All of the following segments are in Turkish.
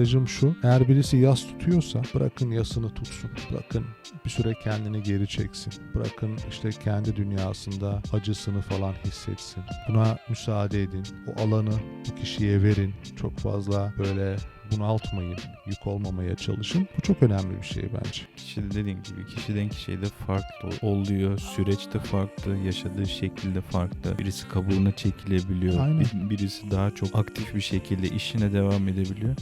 Mesajım şu. Eğer birisi yas tutuyorsa bırakın yasını tutsun. Bırakın bir süre kendini geri çeksin. Bırakın işte kendi dünyasında acısını falan hissetsin. Buna müsaade edin. O alanı bu kişiye verin. Çok fazla böyle bunaltmayın. Yük olmamaya çalışın. Bu çok önemli bir şey bence. Kişi de dediğim gibi kişiden kişiye de farklı oluyor. Süreç de farklı, yaşadığı şekil de farklı. Birisi kabuğuna çekilebiliyor. Aynen. Bir- birisi daha çok aktif bir şekilde işine devam edebiliyor.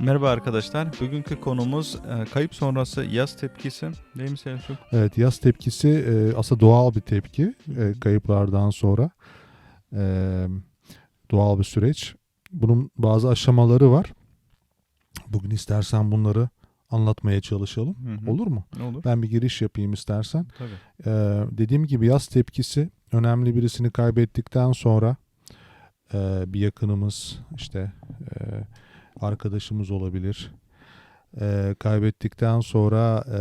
Merhaba arkadaşlar. Bugünkü konumuz e, kayıp sonrası yaz tepkisi. Değil mi Selçuk? Evet yaz tepkisi e, aslında doğal bir tepki e, kayıplardan sonra. E, doğal bir süreç. Bunun bazı aşamaları var. Bugün istersen bunları anlatmaya çalışalım. Hı hı. Olur mu? Olur? Ben bir giriş yapayım istersen. Tabii. Ee, dediğim gibi yaz tepkisi önemli birisini kaybettikten sonra e, bir yakınımız işte e, arkadaşımız olabilir. E, kaybettikten sonra e,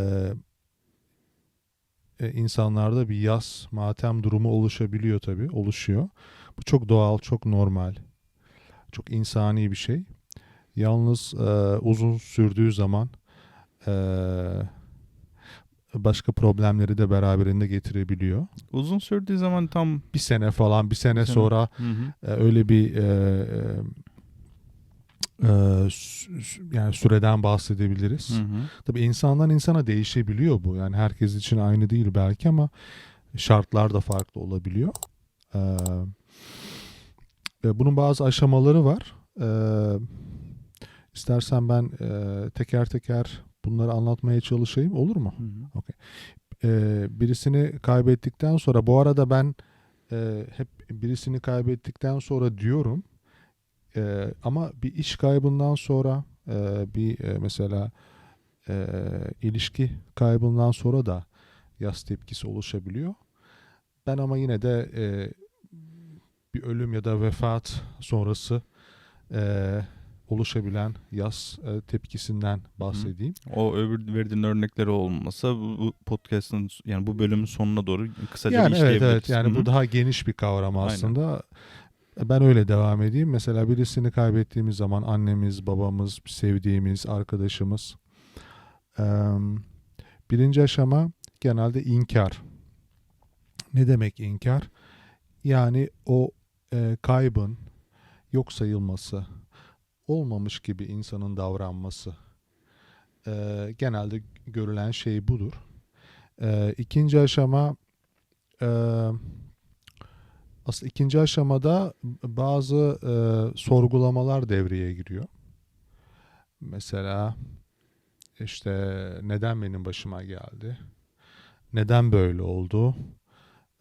e, insanlarda bir yaz matem durumu oluşabiliyor tabii oluşuyor. Bu çok doğal çok normal çok insani bir şey. Yalnız e, uzun sürdüğü zaman e, başka problemleri de beraberinde getirebiliyor. Uzun sürdüğü zaman tam Bir sene falan, bir sene Bir sene. sonra Hı hı. e, öyle bir e, e, yani süreden bahsedebiliriz. Hı hı. Tabii insandan insana değişebiliyor bu. Yani herkes için aynı değil belki ama şartlar da farklı olabiliyor. Ee, bunun bazı aşamaları var. Ee, istersen ben e, teker teker bunları anlatmaya çalışayım. Olur mu? Hı hı. Ee, birisini kaybettikten sonra bu arada ben e, hep birisini kaybettikten sonra diyorum Ee, ama bir iş kaybından sonra e, bir e, mesela e, ilişki kaybından sonra da yas tepkisi oluşabiliyor. Ben ama yine de e, bir ölüm ya da vefat sonrası e, oluşabilen yas e, tepkisinden bahsedeyim. O öbür verdiğin örnekleri olmasa bu bu podcast'ın yani bu bölümün sonuna doğru kısaca Yani evet evet yani Hı bu daha geniş bir kavram aslında. Ben öyle devam edeyim. Mesela birisini kaybettiğimiz zaman annemiz, babamız, sevdiğimiz arkadaşımız. Birinci aşama genelde inkar. Ne demek inkar? Yani o e, kaybın yok sayılması, olmamış gibi insanın davranması. Eee, genelde görülen şey budur. İkinci aşama aslında ikinci aşamada bazı eee, sorgulamalar devreye giriyor. Mesela işte neden benim başıma geldi? Neden böyle oldu?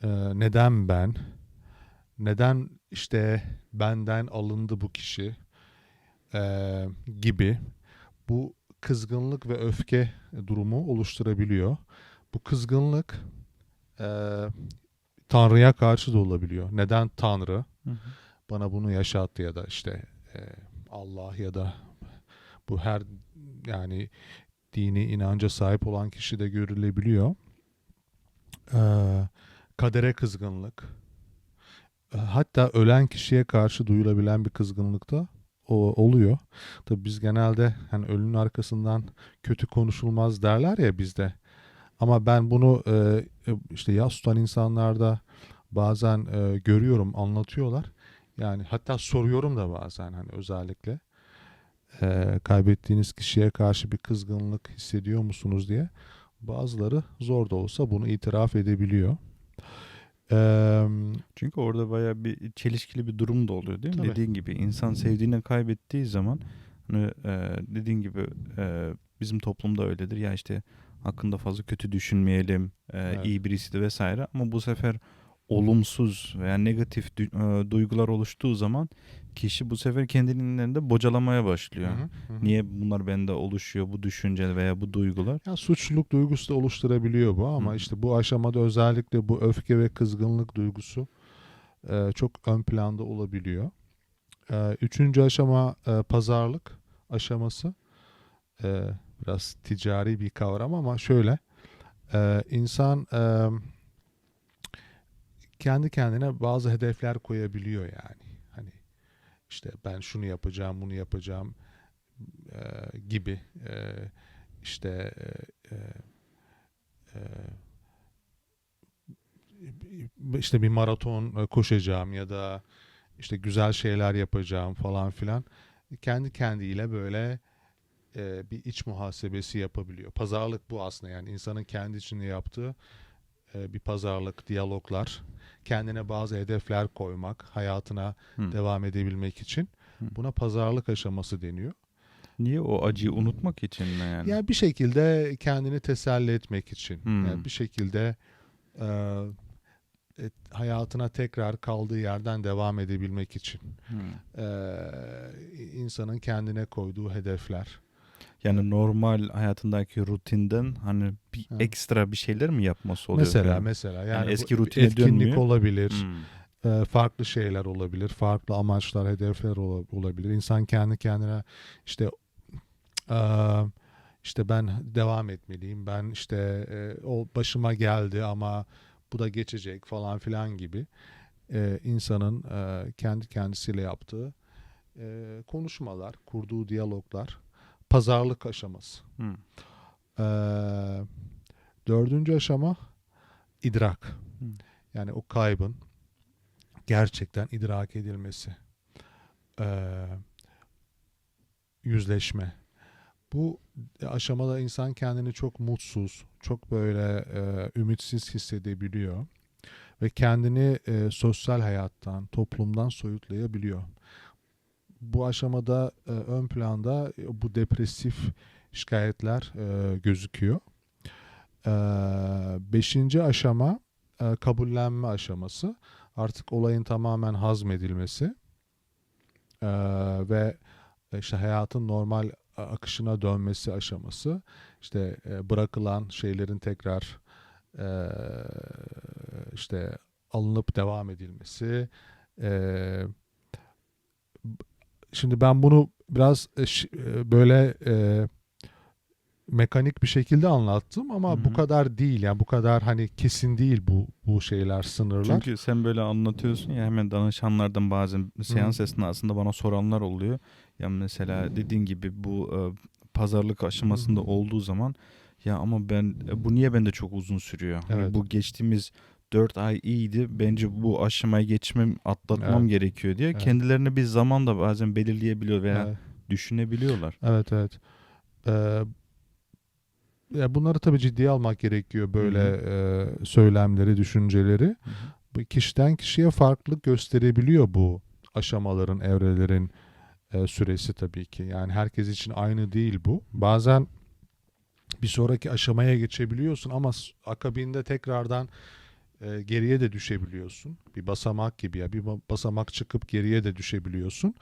Eee, neden ben? Neden işte benden alındı bu kişi? Eee, gibi bu kızgınlık ve öfke durumu oluşturabiliyor. Bu kızgınlık eee, Tanrı'ya karşı da olabiliyor. Neden Tanrı Hı hı. bana bunu yaşattı ya da işte eee, Allah ya da bu her yani dini inanca sahip olan kişi de görülebiliyor. Eee, kadere kızgınlık. E, Hatta ölen kişiye karşı duyulabilen bir kızgınlık da o, oluyor. Tabii biz genelde hani ölünün arkasından kötü konuşulmaz derler ya bizde. Ama ben bunu e, e, işte yas tutan insanlarda bazen e, görüyorum, anlatıyorlar. Yani hatta soruyorum da bazen hani özellikle e, kaybettiğiniz kişiye karşı bir kızgınlık hissediyor musunuz diye. Bazıları zor da olsa bunu itiraf edebiliyor. Eee Çünkü orada bayağı bir çelişkili bir durum da oluyor değil mi? Tabii. Dediğin gibi insan sevdiğini kaybettiği zaman hani e, dediğin gibi e, bizim toplumda öyledir. Ya işte hakkında fazla kötü düşünmeyelim. e, Evet. iyi birisi vesaire ama bu sefer olumsuz veya negatif e, duygular oluştuğu zaman kişi bu sefer kendinin elinde bocalamaya başlıyor. Hı, hı hı. Niye bunlar bende oluşuyor bu düşünce veya bu duygular? Ya suçluluk duygusu da oluşturabiliyor bu ama Hı. işte bu aşamada özellikle bu öfke ve kızgınlık duygusu e, çok ön planda olabiliyor. E, üçüncü aşama e, pazarlık aşaması. E, biraz ticari bir kavram ama şöyle e, insan e, kendi kendine bazı hedefler koyabiliyor yani. Hani işte ben şunu yapacağım, bunu yapacağım e, gibi e, işte e, e, e, işte bir maraton e, koşacağım ya da işte güzel şeyler yapacağım falan filan kendi kendiyle böyle e, bir iç muhasebesi yapabiliyor. Pazarlık bu aslında yani insanın kendi içinde yaptığı e, bir pazarlık, diyaloglar, kendine bazı hedefler koymak, hayatına Hı. devam edebilmek için Hı. buna pazarlık aşaması deniyor. Niye o acıyı unutmak için mi yani? Yani bir şekilde kendini teselli etmek için, Hmm. yani bir şekilde e, e, hayatına tekrar kaldığı yerden devam edebilmek için Hı. e, insanın kendine koyduğu hedefler. Yani normal hayatındaki rutinden hani bir Ha. ekstra bir şeyler mi yapması oluyor? mesela yani? mesela yani, bu eski rutine etkinlik dönmüyor. olabilir, Hmm. e, farklı şeyler olabilir, farklı amaçlar, hedefler ola- olabilir. İnsan kendi kendine işte e, işte ben devam etmeliyim, ben işte e, o başıma geldi ama bu da geçecek falan filan gibi insanın kendi kendisiyle yaptığı konuşmalar, kurduğu diyaloglar, pazarlık aşaması. Hmm. Ee, dördüncü aşama idrak. Hı. Yani o kaybın gerçekten idrak edilmesi. Ee, yüzleşme. Bu aşamada insan kendini çok mutsuz, çok böyle e, ümitsiz hissedebiliyor ve kendini e, sosyal hayattan, toplumdan soyutlayabiliyor. Bu aşamada e, ön planda e, bu depresif şikayetler e, gözüküyor. E, beşinci aşama e, kabullenme aşaması. Artık olayın tamamen hazmedilmesi e, ve işte hayatın normal akışına dönmesi aşaması. İşte e, bırakılan şeylerin tekrar e, işte alınıp devam edilmesi. E, şimdi ben bunu biraz e, e, böyle e, mekanik bir şekilde anlattım ama Hı bu kadar değil yani bu kadar hani kesin değil bu bu şeyler sınırlar. Çünkü sen böyle anlatıyorsun ya hemen danışanlardan bazen seans esnasında bana soranlar oluyor. Ya mesela dediğin gibi bu e, pazarlık aşamasında Hı. olduğu zaman ya ama ben e, bu niye bende çok uzun sürüyor? Hani Evet. bu geçtiğimiz 4 ay iyiydi. Bence bu aşamayı geçmem, atlatmam Evet. gerekiyor diye Evet. kendilerine bir zaman da bazen belirleyebiliyor veya Evet. düşünebiliyorlar. Evet evet. Ee, ya bunları tabii ciddiye almak gerekiyor böyle e, söylemleri, düşünceleri. Hı hı. Bu kişiden kişiye farklılık gösterebiliyor bu aşamaların, evrelerin e, süresi tabii ki. Yani herkes için aynı değil bu. Bazen bir sonraki aşamaya geçebiliyorsun ama akabinde tekrardan e, geriye de düşebiliyorsun. Bir basamak gibi ya bir ba- basamak çıkıp geriye de düşebiliyorsun.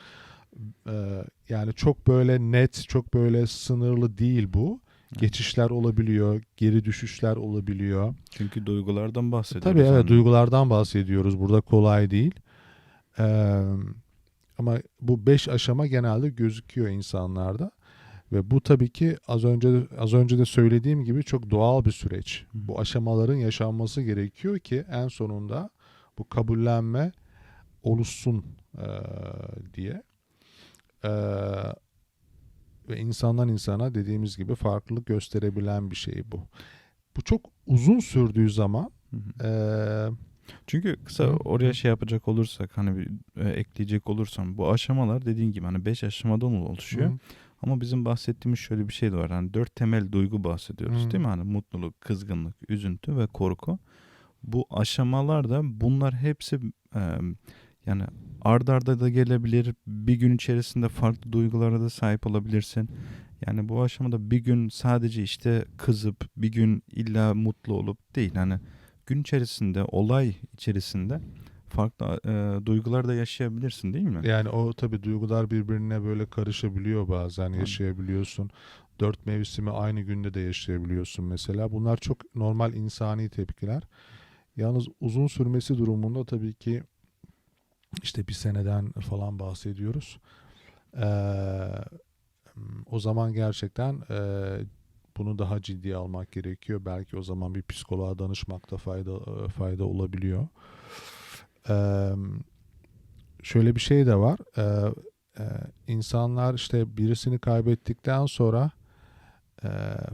E, yani çok böyle net, çok böyle sınırlı değil bu. Geçişler olabiliyor, geri düşüşler olabiliyor. Çünkü duygulardan bahsediyoruz. Tabii evet hani. duygulardan bahsediyoruz. Burada kolay değil. Ee, ama bu beş aşama genelde gözüküyor insanlarda. Ve bu tabii ki az önce az önce de söylediğim gibi çok doğal bir süreç. Bu aşamaların yaşanması gerekiyor ki en sonunda bu kabullenme oluşsun ee, diye. Ee, ve insandan insana dediğimiz gibi farklılık gösterebilen bir şey bu. Bu çok uzun sürdüğü zaman Hı hı. ee, Çünkü kısa Hı. oraya şey yapacak olursak hani bir e, ekleyecek olursam bu aşamalar dediğin gibi hani 5 aşamadan oluşuyor. Hı. Ama bizim bahsettiğimiz şöyle bir şey de var. Hani dört temel duygu bahsediyoruz Hı. değil mi? Hani mutluluk, kızgınlık, üzüntü ve korku. Bu aşamalarda bunlar hepsi e, yani ard arda da gelebilir. Bir gün içerisinde farklı duygulara da sahip olabilirsin. Yani bu aşamada bir gün sadece işte kızıp bir gün illa mutlu olup değil. Hani gün içerisinde, olay içerisinde farklı e, duygular da yaşayabilirsin değil mi? Yani o tabii duygular birbirine böyle karışabiliyor bazen yaşayabiliyorsun. Dört mevsimi aynı günde de yaşayabiliyorsun mesela. Bunlar çok normal insani tepkiler. Yalnız uzun sürmesi durumunda tabii ki işte bir seneden falan bahsediyoruz. Ee, o zaman gerçekten e, bunu daha ciddiye almak gerekiyor. Belki o zaman bir psikoloğa danışmakta fayda fayda olabiliyor. Ee, şöyle bir şey de var. Ee, e, insanlar işte birisini kaybettikten sonra e,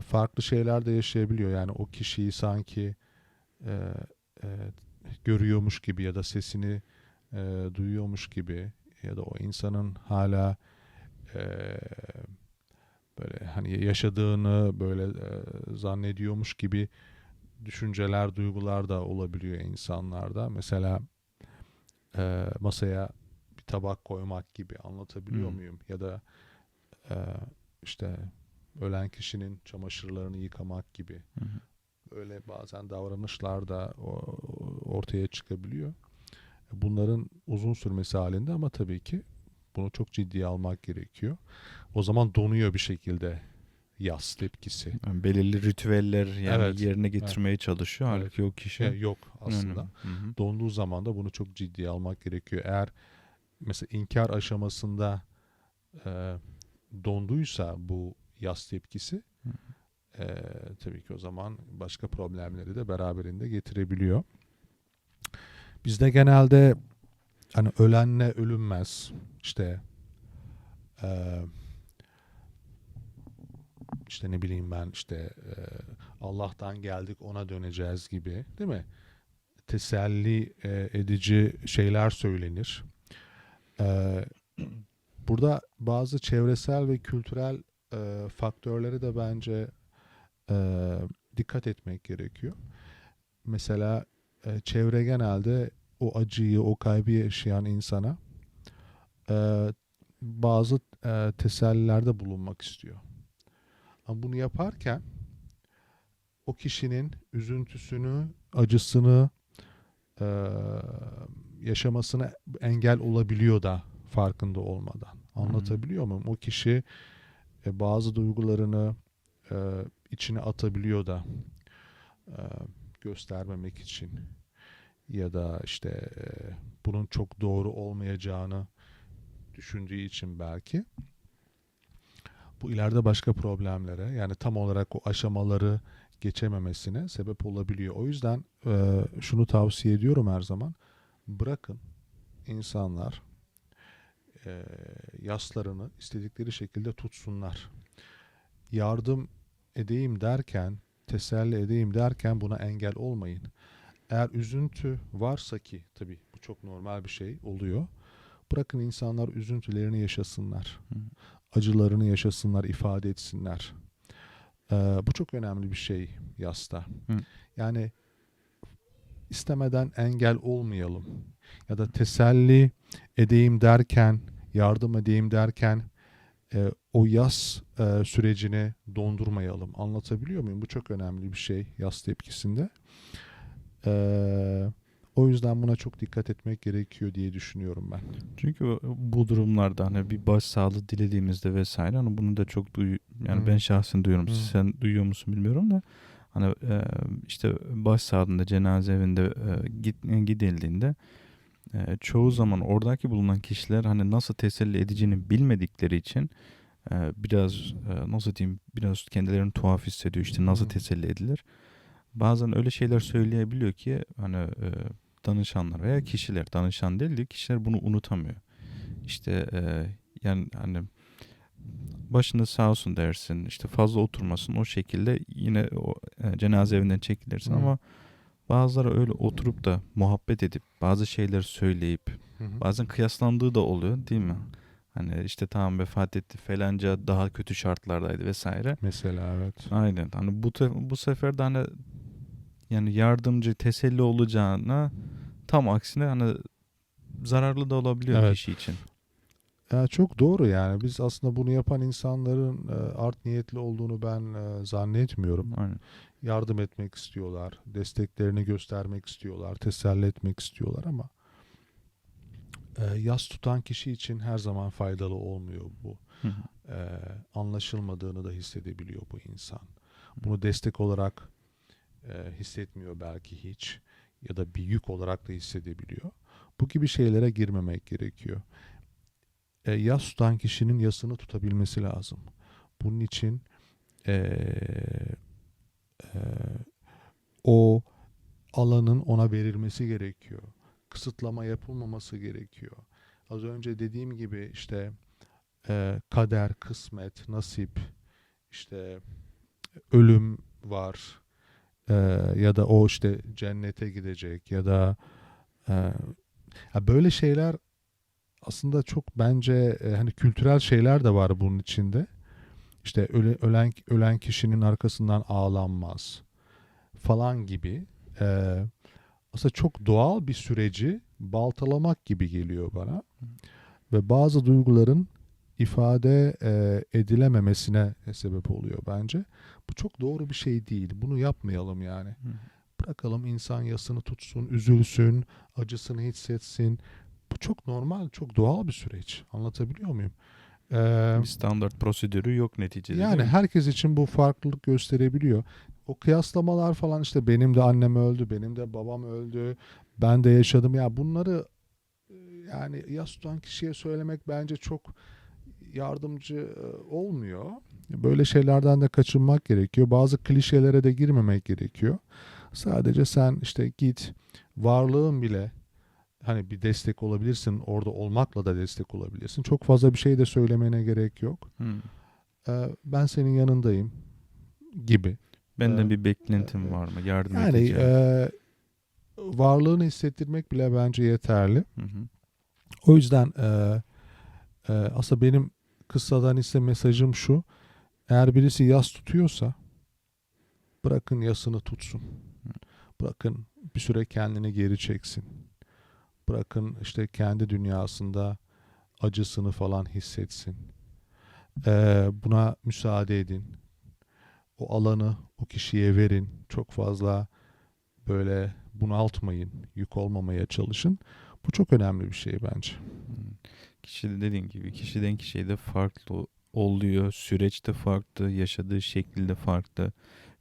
farklı şeyler de yaşayabiliyor. Yani o kişiyi sanki e, e, görüyormuş gibi ya da sesini e, duyuyormuş gibi ya da o insanın hala e, böyle hani yaşadığını böyle e, zannediyormuş gibi düşünceler, duygular da olabiliyor insanlarda. Mesela e, masaya bir tabak koymak gibi anlatabiliyor Hmm. muyum? Ya da e, işte ölen kişinin çamaşırlarını yıkamak gibi hı. öyle bazen davranışlar da ortaya çıkabiliyor. Bunların uzun sürmesi halinde ama tabii ki bunu çok ciddiye almak gerekiyor. O zaman donuyor bir şekilde yas tepkisi. Yani belirli ritüeller yani Evet, yerine getirmeye çalışıyor. Evet. Halbuki o kişi Şey yok aslında. Hı hı. Donduğu zaman da bunu çok ciddiye almak gerekiyor. Eğer mesela inkar aşamasında e, donduysa bu yas tepkisi e, tabii ki o zaman başka problemleri de beraberinde getirebiliyor. Bizde genelde hani ölenle ölünmez işte e, işte ne bileyim ben işte e, Allah'tan geldik ona döneceğiz gibi değil mi? Teselli e, edici şeyler söylenir. E, burada bazı çevresel ve kültürel e, faktörlere de bence e, dikkat etmek gerekiyor. Mesela e, çevre genelde o acıyı, o kaybı yaşayan insana e, bazı e, tesellilerde bulunmak istiyor. Ama bunu yaparken o kişinin üzüntüsünü, acısını e, yaşamasına engel olabiliyor da farkında olmadan. Anlatabiliyor muyum? O kişi e, bazı duygularını e, içine atabiliyor da e, göstermemek için ya da işte e, bunun çok doğru olmayacağını düşündüğü için belki bu ileride başka problemlere yani tam olarak o aşamaları geçememesine sebep olabiliyor. O yüzden e, şunu tavsiye ediyorum her zaman. Bırakın insanlar e, yaslarını istedikleri şekilde tutsunlar. Yardım edeyim derken, teselli edeyim derken buna engel olmayın. Eğer üzüntü varsa ki tabii bu çok normal bir şey oluyor. Bırakın insanlar üzüntülerini yaşasınlar. Hı. Acılarını yaşasınlar, ifade etsinler. Ee, bu çok önemli bir şey yasta. Hı. Yani istemeden engel olmayalım. Ya da teselli edeyim derken, yardım edeyim derken e, o yas e, sürecini dondurmayalım. Anlatabiliyor muyum? Bu çok önemli bir şey yas tepkisinde. Ee, o yüzden buna çok dikkat etmek gerekiyor diye düşünüyorum ben. Çünkü bu- durumlarda hani bir başsağlığı dilediğimizde vesaire hani bunu da çok duy yani Hı. ben şahsen duyuyorum. Hı. Sen duyuyor musun bilmiyorum da hani e, işte başsağlığında cenaze evinde e, git, gidildiğinde e, çoğu zaman oradaki bulunan kişiler hani nasıl teselli edeceğini bilmedikleri için e, biraz e, nasıl diyeyim biraz kendilerini tuhaf hissediyor işte nasıl teselli edilir. Bazen öyle şeyler söyleyebiliyor ki hani e, danışanlar veya kişiler danışan değil de kişiler bunu unutamıyor. İşte e, yani hani başında sağ olsun dersin işte fazla oturmasın o şekilde yine o e, cenaze evinden çekilirsin Hı. ama bazıları öyle oturup da muhabbet edip bazı şeyler söyleyip bazen kıyaslandığı da oluyor değil mi? Hani işte tamam vefat etti falanca daha kötü şartlardaydı vesaire. Mesela evet. Aynen. Hani bu te- bu sefer de hani yani yardımcı teselli olacağına tam aksine hani zararlı da olabiliyor Evet. kişi için. Ya çok doğru yani. Biz aslında bunu yapan insanların e, art niyetli olduğunu ben e, zannetmiyorum. Aynen. Yardım etmek istiyorlar, desteklerini göstermek istiyorlar, teselli etmek istiyorlar ama e, yas tutan kişi için her zaman faydalı olmuyor bu. Hı hı. anlaşılmadığını da hissedebiliyor bu insan. Bunu destek olarak e, hissetmiyor belki hiç ya da bir yük olarak da hissedebiliyor. Bu gibi şeylere girmemek gerekiyor. E, yas tutan kişinin yasını tutabilmesi lazım. Bunun için e, e, o alanın ona verilmesi gerekiyor. Kısıtlama yapılmaması gerekiyor. az önce dediğim gibi işte e, kader, kısmet, nasip, işte ölüm var e, ya da o işte cennete gidecek ya da e, ya böyle şeyler aslında çok bence e, hani kültürel şeyler de var bunun içinde. İşte öle, ölen ölen kişinin arkasından ağlanmaz falan gibi. E, aslında çok doğal bir süreci baltalamak gibi geliyor bana. Ve bazı duyguların ifade e, edilememesine sebep oluyor bence. Bu çok doğru bir şey değil. Bunu yapmayalım yani. Hı. Bırakalım insan yasını tutsun, üzülsün, acısını hissetsin. Bu çok normal, çok doğal bir süreç. Anlatabiliyor muyum? Ee, Bir standart prosedürü yok neticede. yani herkes için bu farklılık gösterebiliyor. O kıyaslamalar falan işte benim de annem öldü, benim de babam öldü, ben de yaşadım. Ya bunları yani yas tutan kişiye söylemek bence çok yardımcı e, olmuyor. Böyle şeylerden de kaçınmak gerekiyor. Bazı klişelere de girmemek gerekiyor. Sadece sen işte git varlığın bile hani bir destek olabilirsin. Orada olmakla da destek olabilirsin. Çok fazla bir şey de söylemene gerek yok. Hı. Ee, ben senin yanındayım gibi. Benden Ee, bir beklentim var mı? Yardım Yani edeceğim. e, varlığını hissettirmek bile bence yeterli. Hı hı. O yüzden e, e, aslında benim kıssadan ise mesajım şu. Eğer birisi yas tutuyorsa bırakın yasını tutsun. Bırakın bir süre kendini geri çeksin. Bırakın işte kendi dünyasında acısını falan hissetsin. E, buna müsaade edin. O alanı o kişiye verin. Çok fazla böyle bunaltmayın. Yük olmamaya çalışın. Bu çok önemli bir şey bence. Kişi de dediğin gibi kişiden kişiye de farklı oluyor. Süreç de farklı, yaşadığı şekli de farklı.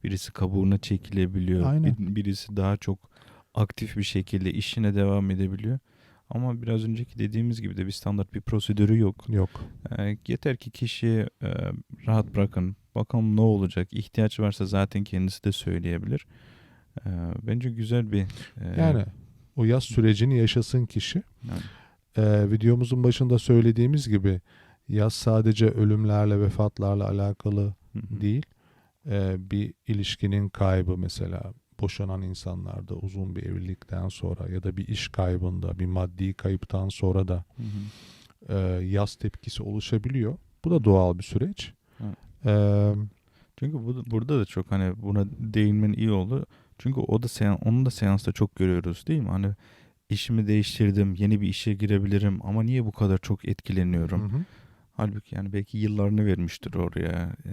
Birisi kabuğuna çekilebiliyor. Aynen. Bir- birisi daha çok aktif bir şekilde işine devam edebiliyor. Ama biraz önceki dediğimiz gibi de bir standart bir prosedürü yok. Yok. Ee, yeter ki kişiyi e, rahat bırakın. Bakalım ne olacak. İhtiyaç varsa zaten kendisi de söyleyebilir. Ee, bence güzel bir e, Yani o yaz sürecini yaşasın kişi. yani, Ee, videomuzun başında söylediğimiz gibi yaz sadece ölümlerle, vefatlarla alakalı değil. Ee, bir ilişkinin kaybı mesela boşanan insanlarda uzun bir evlilikten sonra ya da bir iş kaybında, bir maddi kayıptan sonra da Hı hı. e, yaz tepkisi oluşabiliyor. Bu da doğal bir süreç. Evet. Ee, Çünkü bu, burada da çok hani buna değinmen iyi oldu. Çünkü o da sean, onu da seansta çok görüyoruz değil mi? Hani işimi değiştirdim, yeni bir işe girebilirim ama niye bu kadar çok etkileniyorum? hı hı. Halbuki yani belki yıllarını vermiştir oraya. Ee,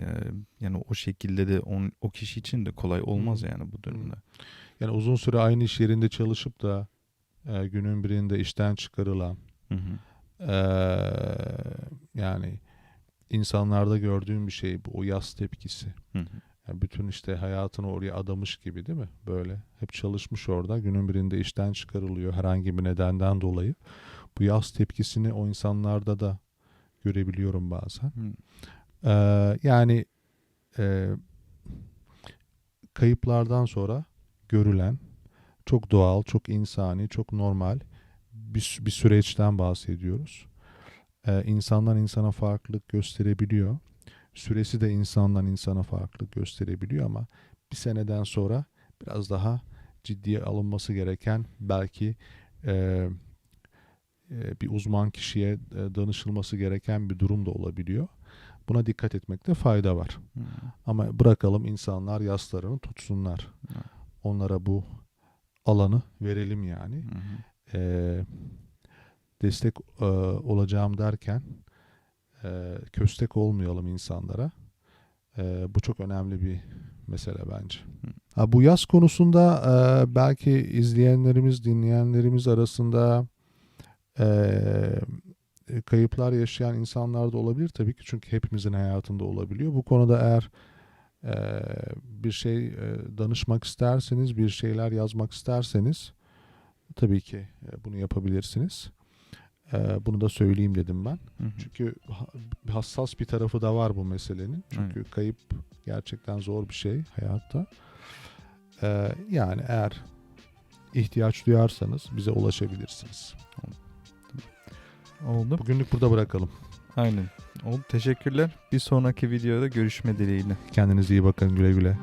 yani o şekilde de on, o kişi için de kolay olmaz yani bu durumda. Yani uzun süre aynı iş yerinde çalışıp da e, günün birinde işten çıkarılan Hı hı. Eee, yani insanlarda gördüğüm bir şey bu o yaz tepkisi. Hı hı. Yani bütün işte hayatını oraya adamış gibi değil mi? Böyle hep çalışmış orada. Günün birinde işten çıkarılıyor herhangi bir nedenden dolayı. Bu yaz tepkisini o insanlarda da görebiliyorum bazen. Hı. Eee, yani eee, kayıplardan sonra görülen çok doğal, çok insani, çok normal bir, bir süreçten bahsediyoruz. Ee, insandan insana farklılık gösterebiliyor. Süresi de insandan insana farklılık gösterebiliyor ama bir seneden sonra biraz daha ciddiye alınması gereken belki e, e, bir uzman kişiye e, danışılması gereken bir durum da olabiliyor. Buna dikkat etmekte fayda var. Hı. Ama bırakalım insanlar yaslarını tutsunlar. Evet. Onlara bu alanı verelim yani. Hı. Ee, destek e, olacağım derken e, köstek olmayalım insanlara. E, bu çok önemli bir mesele bence. Ha, bu yaz konusunda e, belki izleyenlerimiz, dinleyenlerimiz arasında e, kayıplar yaşayan insanlar da olabilir tabii ki çünkü hepimizin hayatında olabiliyor. Bu konuda eğer e, bir şey e, danışmak isterseniz, bir şeyler yazmak isterseniz tabii ki e, bunu yapabilirsiniz. E, bunu da söyleyeyim dedim ben. Hı hı. Çünkü ha- hassas bir tarafı da var bu meselenin. Çünkü kayıp gerçekten zor bir şey hayatta. E, yani eğer ihtiyaç duyarsanız bize ulaşabilirsiniz. oldu. Bugünlük burada bırakalım. Aynen. Oldu. Teşekkürler. Bir sonraki videoda görüşme dileğiyle. Kendinize iyi bakın güle güle.